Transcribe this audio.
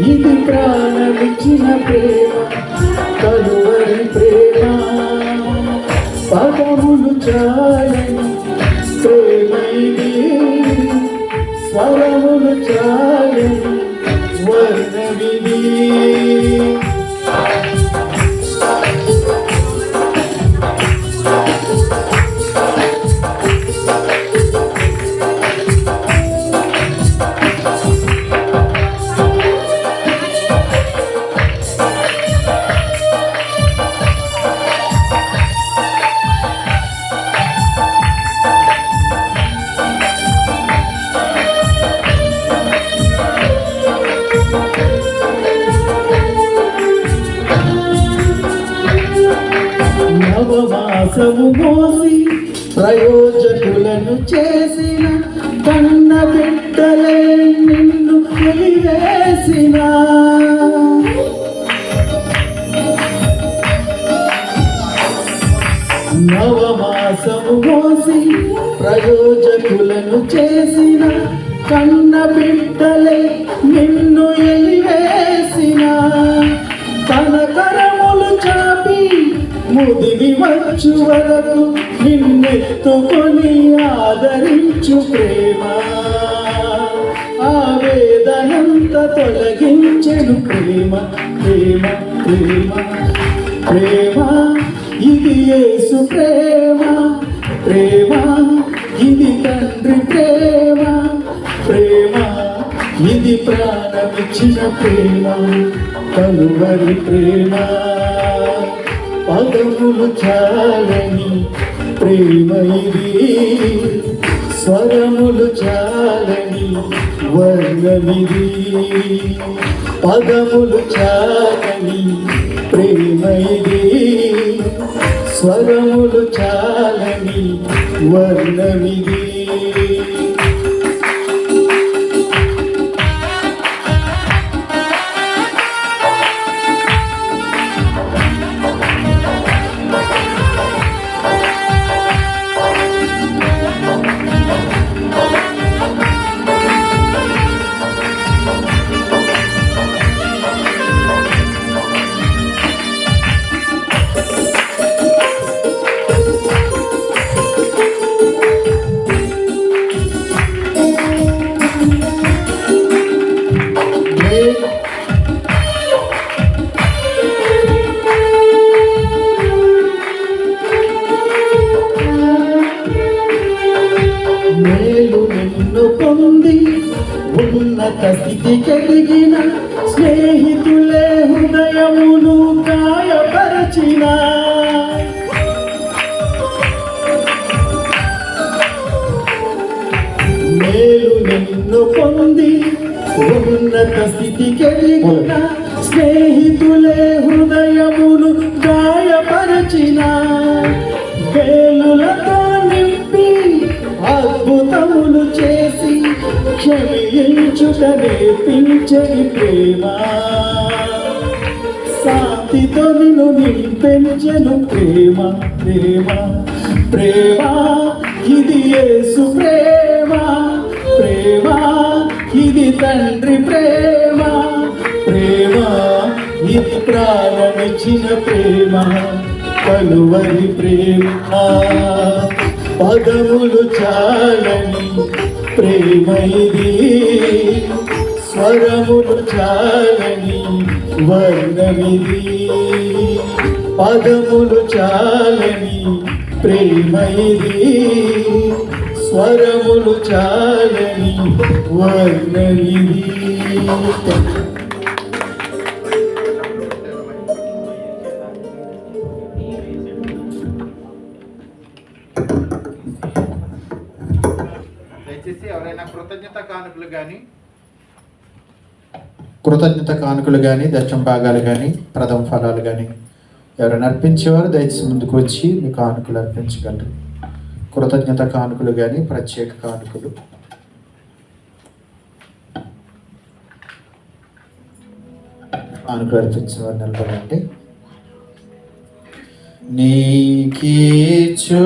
ఇది ప్రాణమిచ్చిన ప్రేమ కలువరి ప్రేమ. పదములు చాలని ప్రేమ ఇది స్వరములు చాలని వర్ణమిది. నవమాసము మోసి ప్రయోజకులను చేసిన కన్న బిడ్డలే నిన్ను వెలివేసిన. నవమాసము మోసి ప్రయోజకులను చేసిన కన్న బిడ్డలే నిన్ను ఎలివేసిన. తన కరములు చాపి ముదిగి వచ్చు వరకు నిన్నెత్తుకొని ఆదరించు ప్రేమ. ఆవేదనంత తొలగించెను ప్రేమ ప్రేమ ప్రేమ ప్రేమ. ఇది యేసు ప్రేమ ప్రేమ. ఇది తండ్రి ప్రేమ ఇది ప్రాణమిచ్చిన ప్రేమ కలువరి ప్రేమ. పదములు చాలని ప్రేమ ఇది స్వరములు చాలని వర్ణమిది పదములు చాలని ప్రేమ ఇది స్వరములు చాలని వర్ణమిది మేలు నిన్ను పొంది ఉన్నత స్థితి కలిగిన స్నేహితులే హృదయమును గాయపరచిన. మేలు నిన్ను పొంది ఉన్నత స్థితి కలిగిన స్నేహితులే క్షమించుట నేర్పించని ప్రేమ. శాంతితో నిన్ను నింపెంచను ప్రేమ ప్రేమ. ప్రేమ ఇది యేసు ప్రేమ. ప్రేమ ఇది తండ్రి ప్రేమ. ప్రేమ ఇది ప్రాణమిచ్చిన ప్రేమ. కలువరి ప్రేమ. పదములు చాలని ప్రేమైది స్వరములు చాలని వర్ణమిది. పదములు చాలని ప్రేమైది స్వరములు చాలని వర్ణమిది. కృతజ్ఞత కానుకలు కానీ కృతజ్ఞత కానుకలు కానీ దశం భాగాలు కానీ ప్రథమ ఫలాలు కానీ ఎవరైనా అర్పించేవారు దయచేసి ముందుకు వచ్చి మీ కానుకలు అర్పించగలరు. కృతజ్ఞత కానుకలు కానీ ప్రత్యేక కానుకలు. కానుకలు అర్పించేవారు నిలబడండి. నీకీచు